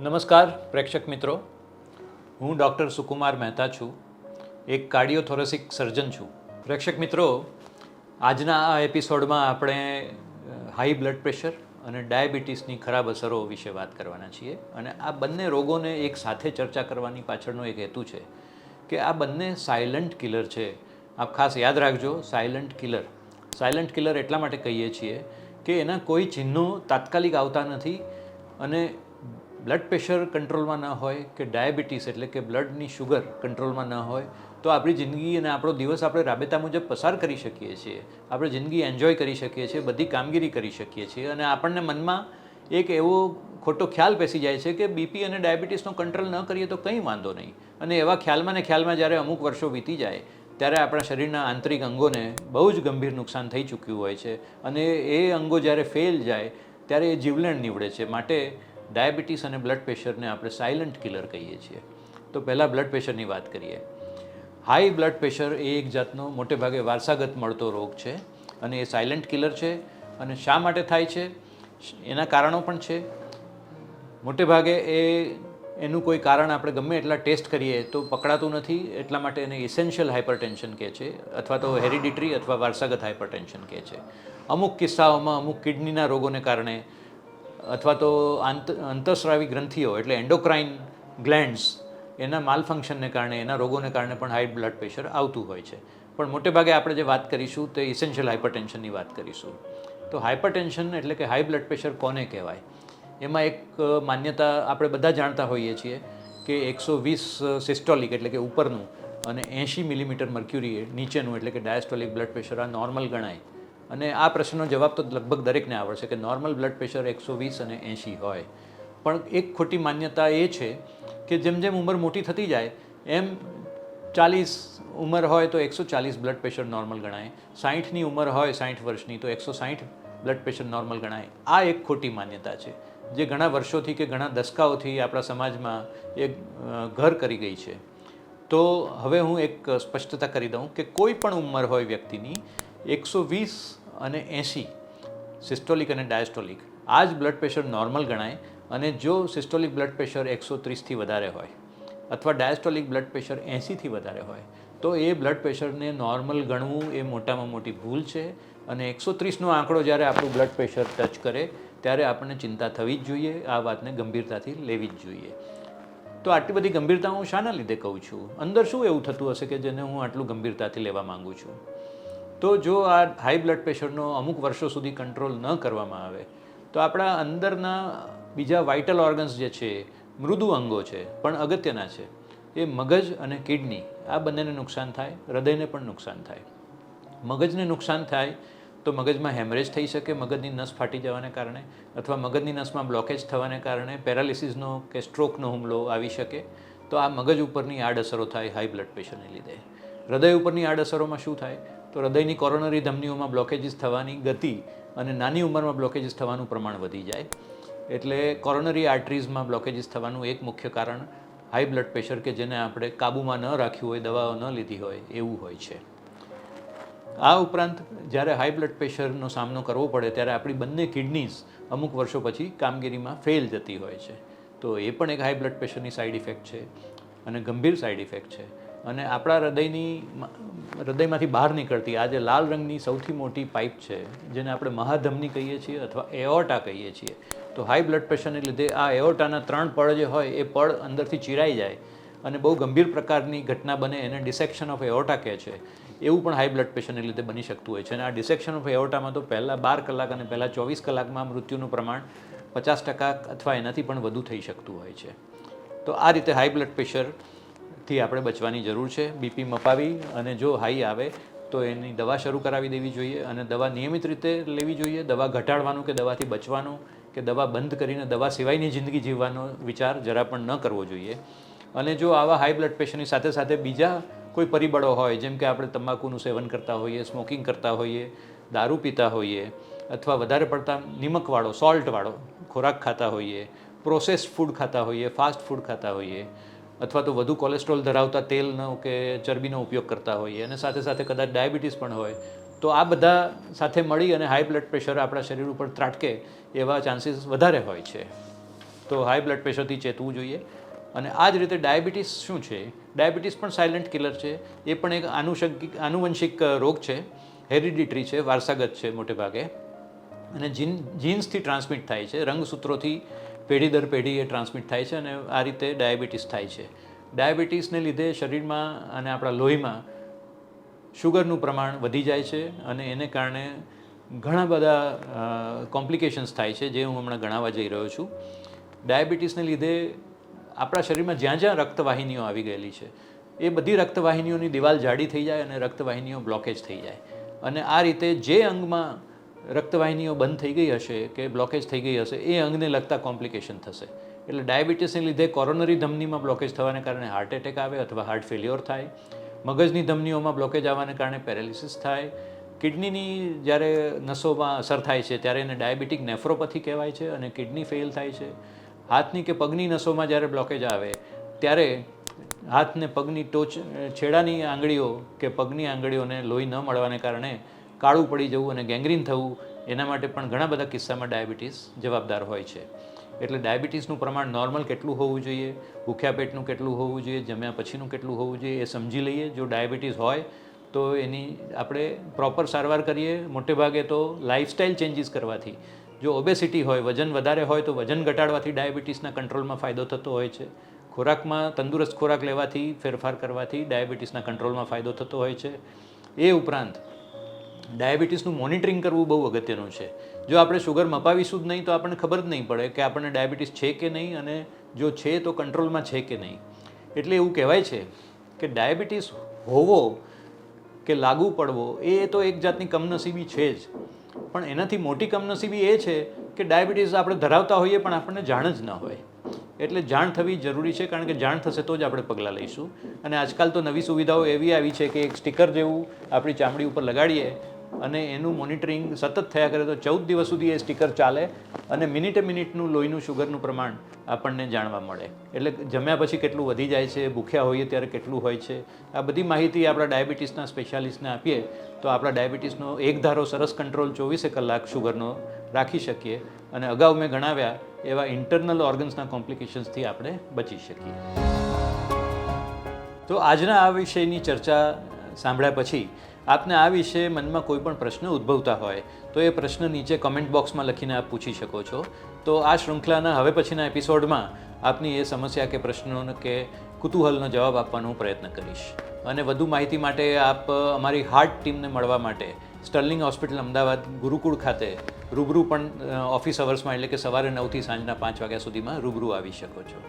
નમસ્કાર, પ્રેક્ષક મિત્રો. હું ડૉક્ટર સુકુમાર મહેતા છું. એક કાર્ડિયોથોરેસિક સર્જન છું. પ્રેક્ષક મિત્રો, આજના આ એપિસોડમાં આપણે હાઈ બ્લડ પ્રેશર અને ડાયાબિટીસની ખરાબ અસરો વિશે વાત કરવાના છીએ. અને આ બંને રોગોને એક સાથે ચર્ચા કરવાની પાછળનો એક હેતુ છે કે આ બંને સાયલન્ટ કિલર છે. આપ ખાસ યાદ રાખજો, સાયલન્ટ કિલર. સાયલન્ટ કિલર એટલા માટે કહીએ છીએ કે એના કોઈ ચિહ્નો તાત્કાલિક આવતા નથી અને બ્લડ પ્રેશર કંટ્રોલમાં ન હોય કે ડાયાબિટીસ એટલે કે બ્લડની શુગર કંટ્રોલમાં ન હોય, તો આપણી જિંદગી અને આપણો દિવસ આપણે રાબેતા મુજબ પસાર કરી શકીએ છીએ. આપણે જિંદગી એન્જોય કરી શકીએ છીએ, બધી કામગીરી કરી શકીએ છીએ અને આપણને મનમાં એક એવો ખોટો ખ્યાલ બેસી જાય છે કે બીપી અને ડાયાબિટીસનો કંટ્રોલ ન કરીએ તો કંઈ વાંધો નહીં. અને એવા ખ્યાલમાં ને ખ્યાલમાં જ્યારે અમુક વર્ષો વીતી જાય, ત્યારે આપણા શરીરના આંતરિક અંગોને બહુ જ ગંભીર નુકસાન થઈ ચૂક્યું હોય છે. અને એ અંગો જ્યારે ફેલ જાય, ત્યારે એ જીવલેણ નીવડે છે. માટે ડાયાબિટીસ અને બ્લડ પ્રેશરને આપણે સાયલન્ટ કિલર કહીએ છીએ. તો પહેલાં બ્લડ પ્રેશરની વાત કરીએ. હાઈ બ્લડ પ્રેશર એ એક જાતનો મોટે ભાગે વારસાગત મળતો રોગ છે અને એ સાયલન્ટ કિલર છે અને શા માટે થાય છે? એના કારણો પણ છે. મોટે ભાગે એ, એનું કોઈ કારણ આપણે ગમે એટલા ટેસ્ટ કરીએ તો પકડાતું નથી, એટલા માટે એને ઇસેન્શિયલ હાઇપરટેન્શન કહે છે અથવા તો હેરિડિટરી અથવા વારસાગત હાઇપરટેન્શન કહે છે. અમુક કિસ્સાઓમાં અમુક કિડનીના રોગોને કારણે અથવા તો અંતઃસ્રાવી ગ્રંથિઓ એટલે એન્ડોક્રાઇન ગ્લેન્ડ્સ એના માલફંક્શનને કારણે, એના રોગોને કારણે પણ હાઈ બ્લડ પ્રેશર આવતું હોય છે. પણ મોટે ભાગે આપણે જે વાત કરીશું તે ઇસેન્શિયલ હાઇપરટેન્શનની વાત કરીશું. તો હાઇપરટેન્શન એટલે કે હાઈ બ્લડ પ્રેશર કોને કહેવાય? એમાં એક માન્યતા આપણે બધા જાણતા હોઈએ છીએ કે એકસો વીસ સિસ્ટોલિક એટલે કે ઉપરનું અને એંશી મિલીમીટર મર્ક્યુરી નીચેનું એટલે કે ડાયસ્ટોલિક બ્લડ પ્રેશર આ નોર્મલ ગણાય. અને આ પ્રશ્નનો જવાબ તો લગભગ દરેકને આવડશે કે નોર્મલ બ્લડ પ્રેશર એકસો વીસ અને એંશી હોય. પણ એક ખોટી માન્યતા એ છે કે જેમ જેમ ઉંમર મોટી થતી જાય, એમ ચાલીસ ઉંમર હોય તો એકસો ચાલીસ બ્લડ પ્રેશર નોર્મલ ગણાય. સાહીઠની ઉંમર હોય સાહીઠ વર્ષની તો એકસો સાહીઠ બ્લડ પ્રેશર નોર્મલ ગણાય. આ એક ખોટી માન્યતા છે, જે ઘણા વર્ષોથી કે ઘણા દસકાઓથી આપણા સમાજમાં એક ઘર કરી ગઈ છે. તો હવે હું એક સ્પષ્ટતા કરી દઉં કે કોઈ પણ ઉંમર હોય વ્યક્તિની, એકસો વીસ અને એંસી સિસ્ટોલિક અને ડાયસ્ટોલિક આ જ બ્લડ પ્રેશર નોર્મલ ગણાય અને જો સિસ્ટોલિક બ્લડ પ્રેશર એકસો ત્રીસથી વધારે હોય અથવા ડાયસ્ટોલિક બ્લડ પ્રેશર એંસીથી વધારે હોય, તો એ બ્લડ પ્રેશરને નોર્મલ ગણવું એ મોટામાં મોટી ભૂલ છે અને એકસો ત્રીસનો આંકડો જ્યારે આપણું બ્લડ પ્રેશર ટચ કરે, ત્યારે આપણને ચિંતા થવી જ જોઈએ, આ વાતને ગંભીરતાથી લેવી જ જોઈએ. તો આટલી બધી ગંભીરતા હું શાના લીધે કહું છું? અંદર શું એવું થતું હશે કે જેને હું આટલું ગંભીરતાથી લેવા માગું છું? તો જો આ હાઈ બ્લડ પ્રેશરનો અમુક વર્ષો સુધી કંટ્રોલ ન કરવામાં આવે, તો આપણા અંદરના બીજા વાઇટલ ઓર્ગન્સ જે છે, મૃદુ અંગો છે, પણ અગત્યના છે, એ મગજ અને કિડની આ બંનેને નુકસાન થાય, હૃદયને પણ નુકસાન થાય. મગજને નુકસાન થાય તો મગજમાં હેમરેજ થઈ શકે, મગજની નસ ફાટી જવાને કારણે, અથવા મગજની નસમાં બ્લોકેજ થવાને કારણે પેરાલિસિસનો કે સ્ટ્રોકનો હુમલો આવી શકે, તો આ મગજ ઉપરની આડઅસરો થાય હાઈ બ્લડ પ્રેશરને લીધે. હૃદય ઉપરની આડઅસરોમાં શું થાય? તો હૃદયની કોરોનરી ધમનીઓમાં બ્લોકેજીસ થવાની ગતિ અને નાની ઉંમરમાં બ્લોકેજીસ થવાનું પ્રમાણ વધી જાય. એટલે કોરોનરી આર્ટરીઝમાં બ્લોકેજીસ થવાનું એક મુખ્ય કારણ હાઈ બ્લડ પ્રેશર કે જેને આપણે કાબૂમાં ન રાખ્યું હોય, દવાઓ ન લીધી હોય, એવું હોય છે. આ ઉપરાંત જ્યારે હાઈ બ્લડ પ્રેશરનો સામનો કરવો પડે ત્યારે આપણી બંને કિડનીઝ અમુક વર્ષો પછી કામગીરીમાં ફેલ જતી હોય છે. તો એ પણ એક હાઈ બ્લડ પ્રેશરની સાઈડ ઇફેક્ટ છે અને ગંભીર સાઈડ ઇફેક્ટ છે. અને આપણા હૃદયની હૃદયમાંથી બહાર નીકળતી. આ જે લાલ રંગની સૌથી મોટી પાઇપ છે, જેને આપણે મહાધમની કહીએ છીએ અથવા એઓટા કહીએ છીએ. તો હાઈ બ્લડ પ્રેશરને લીધે આ એઓટાના ત્રણ પળ જે હોય, એ પળ અંદરથી ચીરાઈ જાય અને બહુ ગંભીર પ્રકારની ઘટના બને એને ડિસેક્શન ઓફ એઓટા કહે છે. એવું પણ હાઈ બ્લડ પ્રેશરને લીધે બની શકતું હોય છે. અને આ ડિસેક્શન ઓફ એઓટામાં તો પહેલાં બાર કલાક અને પહેલાં ચોવીસ કલાકમાં મૃત્યુનું પ્રમાણ પચાસ ટકા અથવા એનાથી પણ વધુ થઈ શકતું હોય છે. તો આ રીતે હાઈ બ્લડ પ્રેશરથી આપણે બચવાની જરૂર છે. બીપી મપાવી અને જો હાઈ આવે તો એની દવા શરૂ કરાવી દેવી જોઈએ અને દવા નિયમિત રીતે લેવી જોઈએ. દવા ઘટાડવાનું કે દવાથી બચવાનું કે દવા બંધ કરીને દવા સિવાયની જિંદગી જીવવાનો વિચાર જરા પણ ન કરવો જોઈએ. અને જો આવા હાઈ બ્લડ પ્રેશરની સાથે સાથે બીજા કોઈ પરિબળો હોય, જેમ કે આપણે તમાકુનું સેવન કરતા હોઈએ, સ્મોકિંગ કરતા હોઈએ, દારૂ પીતા હોઈએ અથવા વધારે પડતા નિમકવાળો, સોલ્ટવાળો ખોરાક ખાતા હોઈએ, પ્રોસેસ્ડ ફૂડ ખાતા હોઈએ, ફાસ્ટ ફૂડ ખાતા હોઈએ અથવા તો વધુ કોલેસ્ટ્રોલ ધરાવતા તેલનો કે ચરબીનો ઉપયોગ કરતા હોઈએ અને સાથે સાથે કદાચ ડાયાબિટીસ પણ હોય, તો આ બધા સાથે મળી અને હાઈ બ્લડ પ્રેશર આપણા શરીર ઉપર ત્રાટકે એવા ચાન્સીસ વધારે હોય છે. તો હાઈ બ્લડ પ્રેશરથી ચેતવું જોઈએ. અને આ જ રીતે ડાયાબિટીસ શું છે? ડાયાબિટીસ પણ સાયલન્ટ કિલર છે. એ પણ એક આનુષંગિક, આનુવંશિક રોગ છે. હેરિડિટરી છે, વારસાગત છે મોટે ભાગે અને જીન જીન્સથી ટ્રાન્સમિટ થાય છે, રંગસૂત્રોથી પેઢી દર પેઢી એ ટ્રાન્સમિટ થાય છે અને આ રીતે ડાયાબિટીસ થાય છે. ડાયાબિટીસને લીધે શરીરમાં અને આપણા લોહીમાં શુગરનું પ્રમાણ વધી જાય છે અને એને કારણે ઘણા બધા કોમ્પ્લિકેશન્સ થાય છે જે હું હમણાં ગણાવવા જઈ રહ્યો છું. ડાયાબિટીસને લીધે આપણા શરીરમાં જ્યાં જ્યાં રક્તવાહિનીઓ આવી ગયેલી છે, એ બધી રક્તવાહિનીઓની દિવાલ જાડી થઈ જાય અને રક્તવાહિનીઓ બ્લોકેજ થઈ જાય. અને આ રીતે જે અંગમાં રક્તવાહિનીઓ બંધ થઈ ગઈ હશે કે બ્લોકેજ થઈ ગઈ હશે, એ અંગને લગતા કોમ્પ્લિકેશન થશે. એટલે ડાયાબિટીસને લીધે કોરોનરી ધમનીમાં બ્લોકેજ થવાને કારણે હાર્ટ એટેક આવે અથવા હાર્ટ ફેલ્યોર થાય. મગજની ધમનીઓમાં બ્લોકેજ આવવાને કારણે પેરાલિસિસ થાય. કિડનીની જ્યારે નસોમાં અસર થાય છે, ત્યારે એને ડાયાબિટીક નેફ્રોપથી કહેવાય છે અને કિડની ફેલ થાય છે. હાથની કે પગની નસોમાં જ્યારે બ્લોકેજ આવે, ત્યારે હાથને પગની ટોચ, છેડાની આંગળીઓ કે પગની આંગળીઓને લોહી ન મળવાને કારણે કાળું પડી જવું અને ગેંગ્રીન થવું, એના માટે પણ ઘણા બધા કિસ્સામાં ડાયાબિટીસ જવાબદાર હોય છે. એટલે ડાયાબિટીસનું પ્રમાણ નોર્મલ કેટલું હોવું જોઈએ, ભૂખ્યા પેટનું કેટલું હોવું જોઈએ, જમ્યા પછીનું કેટલું હોવું જોઈએ, એ સમજી લઈએ. જો ડાયાબિટીસ હોય, તો એની આપણે પ્રોપર સારવાર કરીએ. મોટે ભાગે તો લાઇફસ્ટાઇલ ચેન્જીસ કરવાથી. જો ઓબેસિટી હોય, વજન વધારે હોય, તો વજન ઘટાડવાથી ડાયાબિટીસના કંટ્રોલમાં ફાયદો થતો હોય છે. ખોરાકમાં તંદુરસ્ત ખોરાક લેવાથી ફેરફાર કરવાથી ડાયાબિટીસના કંટ્રોલમાં ફાયદો થતો હોય છે. એ ઉપરાંત ડાયાબિટીસનું મોનિટરિંગ કરવું બહુ અગત્યનું છે. જો આપણે શુગર મપાવીશું જ નહીં, તો આપણને ખબર જ નહીં પડે કે આપણને ડાયાબિટીસ છે કે નહીં અને જો છે, તો કંટ્રોલમાં છે કે નહીં. એટલે એવું કહેવાય છે કે ડાયાબિટીસ હોવો કે લાગુ પડવો, એ તો એક જાતની કમનસીબી છે જ. પણ એનાથી મોટી કમનસીબી એ છે કે ડાયાબિટીસ આપણે ધરાવતા હોઈએ પણ આપણને જાણ જ ન હોય. એટલે જાણ થવી જરૂરી છે, કારણ કે જાણ થશે તો જ આપણે પગલાં લઈશું. અને આજકાલ તો નવી સુવિધાઓ એવી આવી છે કે એક સ્ટીકર જેવું આપણી ચામડી ઉપર લગાડીએ અને એનું મોનિટરિંગ સતત થયા કરે તો ચૌદ દિવસ સુધી એ સ્ટીકર ચાલે અને મિનિટે મિનિટનું લોહીનું શુગરનું પ્રમાણ આપણને જાણવા મળે. એટલે જમ્યા પછી કેટલું વધી જાય છે, ભૂખ્યા હોઈએ ત્યારે કેટલું હોય છે, આ બધી માહિતી આપણા ડાયાબિટીસના સ્પેશિયાલિસ્ટને આપીએ તો આપણા ડાયાબિટીસનો એક ધારો સરસ કંટ્રોલ ચોવીસે કલાક શુગરનો રાખી શકીએ અને અગાઉ મેં ગણાવ્યા એવા ઇન્ટરનલ ઓર્ગન્સના કોમ્પ્લિકેશન્સથી આપણે બચી શકીએ. તો આજના આ વિષયની ચર્ચા સાંભળ્યા પછી આપને આ વિશે મનમાં કોઈ પણ પ્રશ્ન ઉદ્ભવતા હોય, તો એ પ્રશ્ન નીચે કમેન્ટ બોક્સમાં લખીને આપ પૂછી શકો છો. તો આ શૃંખલાના હવે પછીના એપિસોડમાં આપની એ સમસ્યા કે પ્રશ્નોનો કે કુતૂહલનો જવાબ આપવાનો હું પ્રયત્ન કરીશ. અને વધુ માહિતી માટે આપ અમારી હાર્ટ ટીમને મળવા માટે સ્ટર્લિંગ હોસ્પિટલ અમદાવાદ, ગુરુકુળ ખાતે રૂબરૂ પણ ઓફિસ અવર્સમાં એટલે કે સવારે નવથી સાંજના પાંચ વાગ્યા સુધીમાં રૂબરૂ આવી શકો છો.